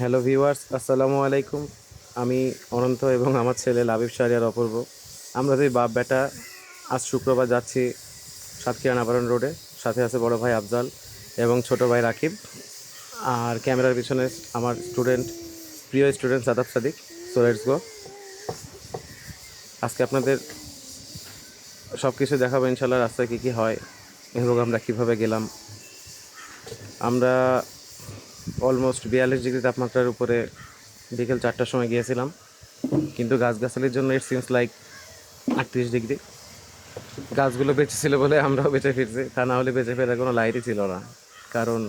Hello viewers, আসসালামু আলাইকুম। আমি অনন্ত এবং আমার ছেলে লাবিব শাহরিয়ার অপূর্ব। আমরা দুই বাপ বেটা, আজ শুক্রবার যাচ্ছি সাতক্ষীরা নাবারণ রোডে। সাথে আছে বড় ভাই আফজাল এবং ছোট ভাই রাকিব। আর ক্যামেরার পিছনে আমার স্টুডেন্ট, প্রিয় student Shadab Sadiq. So let's go আজকে আপনাদের সব কিছু দেখাবো, ইনশাল্লাহ রাস্তায় কী কী হয় এবং আমরা কীভাবে গেলাম। আমরা অলমোস্ট বিয়াল্লিশ ডিগ্রি তাপমাত্রার উপরে বিকেল চারটার সময় গিয়েছিলাম। কিন্তু গাছগাছালির জন্য ইট সিমস লাইক আটত্রিশ ডিগ্রি। গাছগুলো বেঁচে ছিল বলে আমরাও বেঁচে ফিরছি। তা না হলে বেঁচে ফেরার কোনো লাইটই ছিল না। কারণ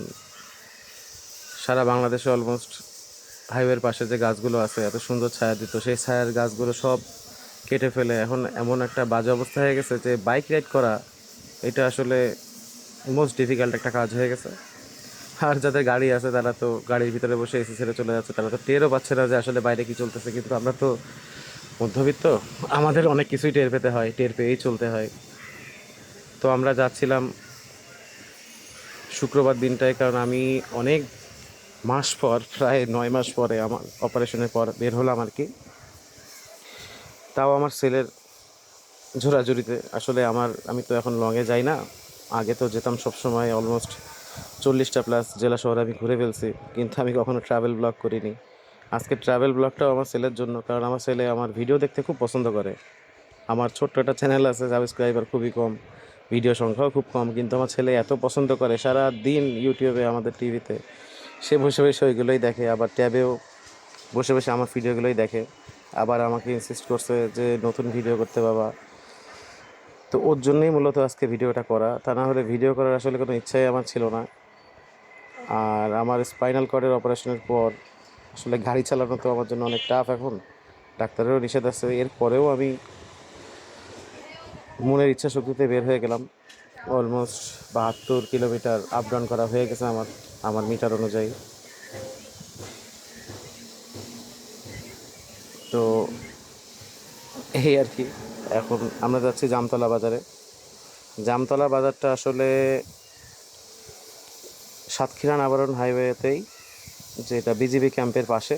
সারা বাংলাদেশে অলমোস্ট হাইওয়ের পাশে যে গাছগুলো আছে, এত সুন্দর ছায়া দিত। সেই ছায়ার গাছগুলো সব কেটে ফেলে। এখন এমন একটা বাজে অবস্থা হয়ে গেছে যে বাইক রাইড করা, এটা আসলে মোস্ট ডিফিকাল্ট একটা কাজ হয়ে গেছে। আর যাদের গাড়ি আছে, তারা তো গাড়ির ভিতরে বসে এসি ছেড়ে চলে যাচ্ছে, তারা তো টেরও পাচ্ছে না যে আসলে বাইরে কি চলতেছে। কিন্তু আমরা তো মধ্যবিত্ত, আমাদের অনেক কিছুই টের পেতে হয়, টের পেয়েই চলতে হয়। তো আমরা যাচ্ছিলাম শুক্রবার দিনটায়, কারণ আমি অনেক মাস পর, প্রায় নয় মাস পরে আমার অপারেশনের পর বের হলাম আর কি। তাও আমার ছেলের ঝোরাঝুরিতে। আসলে আমার, আমি তো এখন লংয়ে যাই না। আগে তো যেতাম সব সময় অলমোস্ট চল্লিশটা প্লাস জেলা শহর আমি ঘুরে ফেলছি, কিন্তু আমি কখনো ট্রাভেল ব্লগ করিনি। আজকে ট্রাভেল ব্লগটাও আমার ছেলের জন্য, কারণ আমার ছেলে আমার ভিডিও দেখতে খুব পছন্দ করে। আমার ছোট্ট একটা চ্যানেল আছে সাবস্ক্রাইবার খুবই কম ভিডিও সংখ্যাও খুব কম, কিন্তু আমার ছেলে এত পছন্দ করে সারা দিন ইউটিউবে আমাদের টিভিতে সে বসে বসে ওইগুলোই দেখে, আবার ট্যাবেও বসে বসে আমার ভিডিওগুলোই দেখে। আবার আমাকে ইনসিস্ট করছে যে, নতুন ভিডিও করতে বাবা। তো ওর জন্যই মূলত আজকে ভিডিওটা করা। তা না হলে ভিডিও করার আসলে কোনো ইচ্ছাই আমার ছিল না। আর আমার স্পাইনাল কর্ডের অপারেশনের পর আসলে গাড়ি চালানো তো আমার জন্য অনেক টাফ এখন। ডাক্তারেরও নিষেধ আছে। এরপরেও আমি মনের ইচ্ছা শক্তিতে বের হয়ে গেলাম। অলমোস্ট বাহাত্তর কিলোমিটার আপ ডাউন করা হয়ে গেছে আমার আমার মিটার অনুযায়ী। তো এই আর কি। এখন আমরা যাচ্ছি জামতলা বাজারে। জামতলা বাজারটা আসলে সাতক্ষীরা নাবারণ হাইওয়েতেই, যেটা বিজিবি ক্যাম্পের পাশে।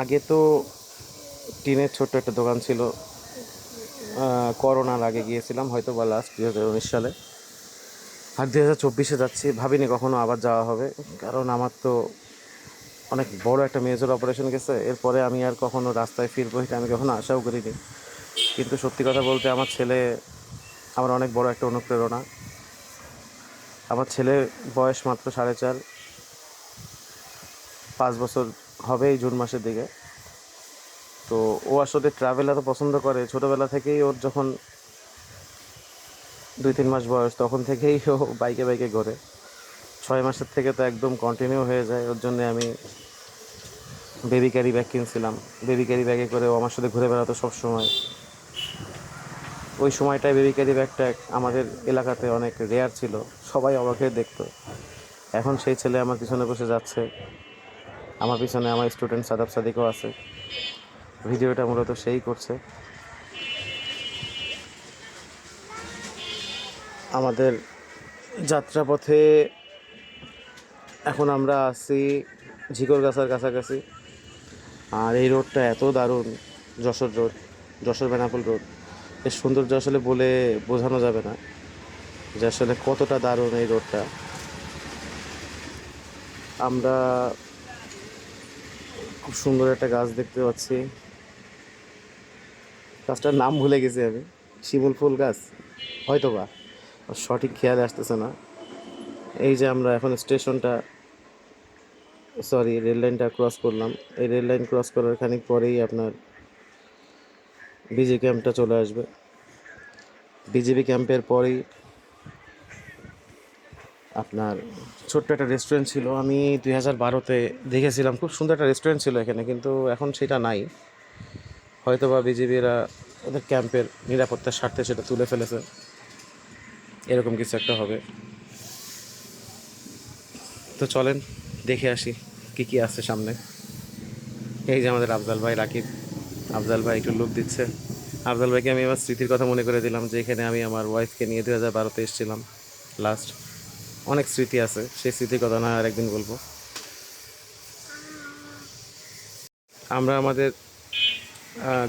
আগে তো টিনের ছোট্ট একটা দোকান ছিল। করোনার আগে গিয়েছিলাম, হয়তো বা লাস্ট দু হাজার উনিশ সালে। আর দু হাজার চব্বিশে যাচ্ছি, ভাবিনি কখনো আবার যাওয়া হবে, কারণ আমার তো অনেক বড় একটা মেজর অপারেশন গেছে। এরপরে আমি আর কখনো রাস্তায় ফিরবো এটা আমি কখনো আশাও করিনি। কিন্তু সত্যি কথা বলতে আমার ছেলে আমার অনেক বড় একটা অনুপ্রেরণা। আমার ছেলের বয়স মাত্র সাড়ে চার, পাঁচ বছর হবে এই জুন মাসের দিকে। তো ও আসলে ট্রাভেল এত পছন্দ করে, ছোটোবেলা থেকেই ওর যখন দুই তিন মাস বয়স, তখন থেকেই ও বাইকে বাইকে ঘোরে। ছয় মাসের থেকে তো একদম কন্টিনিউ হয়ে যায়, ওর জন্য আমি বেবি ক্যারি ব্যাগ কিনছিলাম। বেবি ক্যারি ব্যাগে করে ও আমার সাথে ঘুরে বেড়াতো সবসময়। ওই সময়টায় বেবি ক্যারি ব্যাগটা আমাদের এলাকাতে অনেক রেয়ার ছিল। সবাই হয়ে দেখতো। এখন সেই ছেলে আমার পিছনে বসে যাচ্ছে। আমার পিছনে আমার স্টুডেন্ট সাদাব সাদিকও আছে। ভিডিওটা মূলত সেই করছে। আমাদের যাত্রাপথে এখন আমরা আছি ঝিকরগাছার কাছাকাছি। আর এই রোডটা এত দারুণ, যশোর রোড, যশোর বেনাপোল রোড। এর সৌন্দর্য আসলে বলে বোঝানো যাবে না। যে আসলে কতটা দারুণ এই রোডটা। আমরা খুব সুন্দর একটা গাছ দেখতে পাচ্ছি। গাছটার নাম ভুলে গেছি আমি। শিমুল ফুল গাছ? হয়তো বা সঠিক খেয়াল আসতেছে না। এই যে আমরা এখন স্টেশনটা, সরি, রেল লাইনটা ক্রস করলাম। এই রেল লাইন ক্রস করার খানিক পরেই আপনার বিজি ক্যাম্পটা চলে আসবে। বিজিবি ক্যাম্পের পরেই আপনার ছোট্ট একটা রেস্টুরেন্ট ছিল। আমি দুই হাজার বারোতে দেখেছিলাম, খুব সুন্দর একটা রেস্টুরেন্ট ছিল এখানে, কিন্তু এখন সেটা নাই। হয়তো বা বিজিবিরা ওদের ক্যাম্পের নিরাপত্তার স্বার্থে সেটা তুলে ফেলেছে। এরকম কিছু একটা হবে। তো চলেন, দেখে আসি কি কি আছে সামনে। এই যে আমাদের আফজাল ভাই, রাকিব। আফজাল ভাই একটু লুক দিচ্ছে। আফজাল ভাইকে আমি আমার স্মৃতির কথা মনে করে দিলাম যে এখানে আমি আমার ওয়াইফকে নিয়ে দু হাজার বারোতে এসেছিলাম। লাস্ট অনেক স্মৃতি আছে, সেই স্মৃতির কথা না আর একদিন বলব। আমরা আমাদের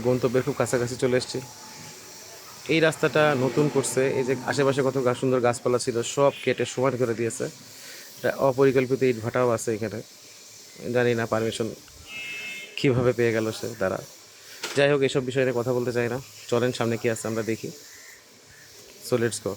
গন্তব্যের খুব কাছাকাছি চলে এসেছি। এই রাস্তাটা নতুন করছে, এই যে আশেপাশে কত সুন্দর গাছপালা ছিল, সব কেটে সমান করে দিয়েছে। অপরিকল্পিত ইট ভাটাও আছে এখানে। জানি না পারমিশন কীভাবে পেয়ে গেল সে তারা যাই হোক, এসব বিষয়ে কথা বলতে চাই না। চলেন, সামনে কি আছে আমরা দেখি। সো লেটস গো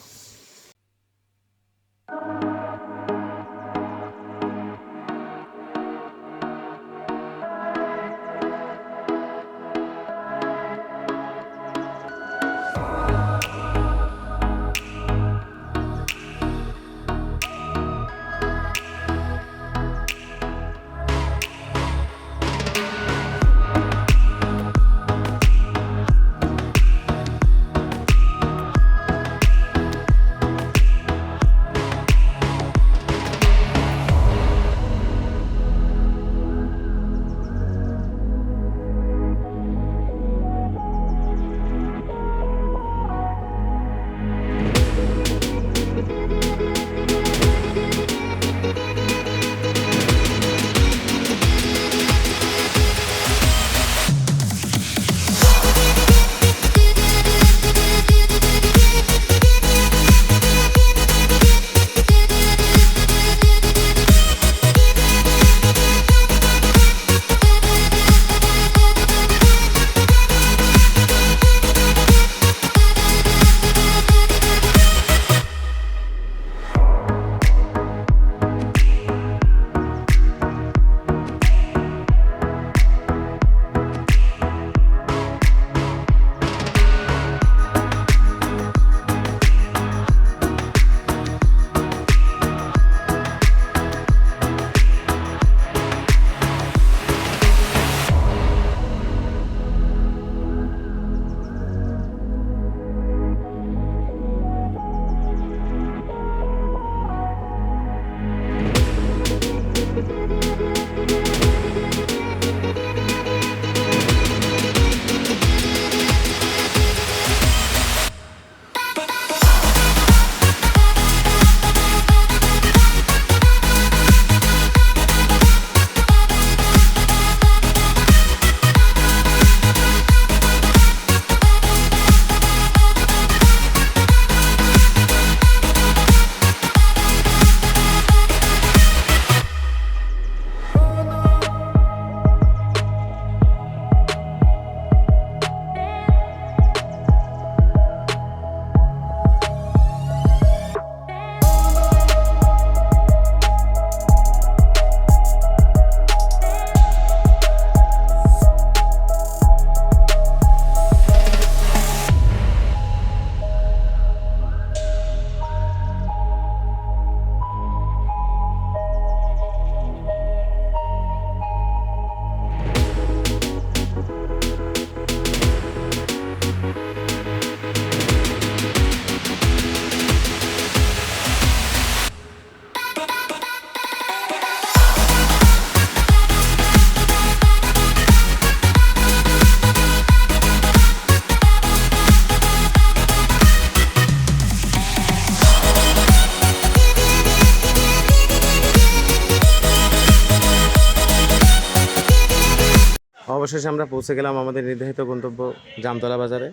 অবশেষে আমরা পৌঁছে গেলাম আমাদের নির্ধারিত গন্তব্য জামতলা বাজারে।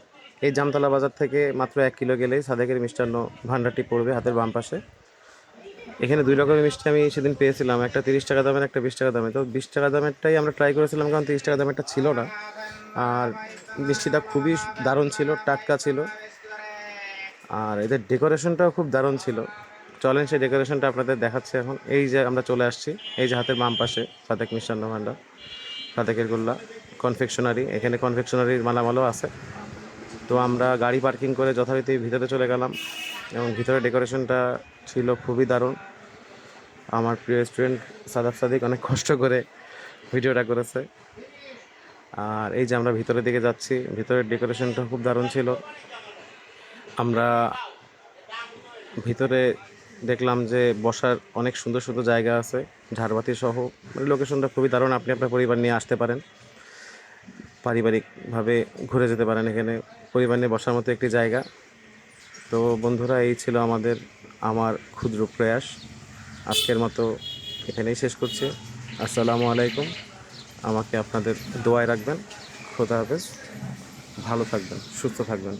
এই জামতলা বাজার থেকে মাত্র এক কিলো গেলেই সাদেকের মিষ্টান্ন ভাণ্ডারটি পড়বে হাতের বাম পাশে। এখানে দুই রকমের মিষ্টি আমি সেদিন পেয়েছিলাম, একটা তিরিশ টাকা দামের, একটা বিশ টাকা দামে তো বিশ টাকা দামেরটাই আমরা ট্রাই করেছিলাম, কারণ তিরিশ টাকা দামেরটা ছিল না। আর মিষ্টিটা খুবই দারুণ ছিল, টাটকা ছিল। আর এদের ডেকোরেশনটাও খুব দারুণ ছিল। চলেন সেই ডেকোরেশনটা আপনাদের দেখাচ্ছে এখন। এই যে আমরা চলে আসছি, এই যে হাতের বাম পাশে সাদেক মিষ্টান্ন ভাণ্ডার, সাদেকের গোল্লা। কনফেকশনারি এখানে কনফেকশনারির মালামালও আছে। তো আমরা গাড়ি পার্কিং করে যথারীতি ভিতরে চলে গেলাম এবং ভিতরে ডেকোরেশনটা ছিল খুবই দারুণ। আমার প্রিয় স্টুডেন্ট সাদাব সাদিক অনেক কষ্ট করে ভিডিওটা করেছে। আর এই যে আমরা ভিতরের দিকে যাচ্ছি, ভিতরের ডেকোরেশনটা খুব দারুণ ছিল। আমরা ভিতরে দেখলাম যে বসার অনেক সুন্দর সুন্দর জায়গা আছে, ঝাড়বাতি সহ মানে লোকেশনটা খুবই দারুণ। আপনি আপনার পরিবার নিয়ে আসতে পারেন। পারিবারিকভাবে ঘুরে যেতে পারেন এখানে। পরিবার নিয়ে বসার মতো একটি জায়গা। তো বন্ধুরা, এই ছিল আমাদের, আমার ক্ষুদ্র প্রয়াস। আজকের মতো এখানেই শেষ করছি। আসসালামু আলাইকুম। আমাকে আপনাদের দোয়ায় রাখবেন। খোদা হাফেজ। ভালো থাকবেন, সুস্থ থাকবেন।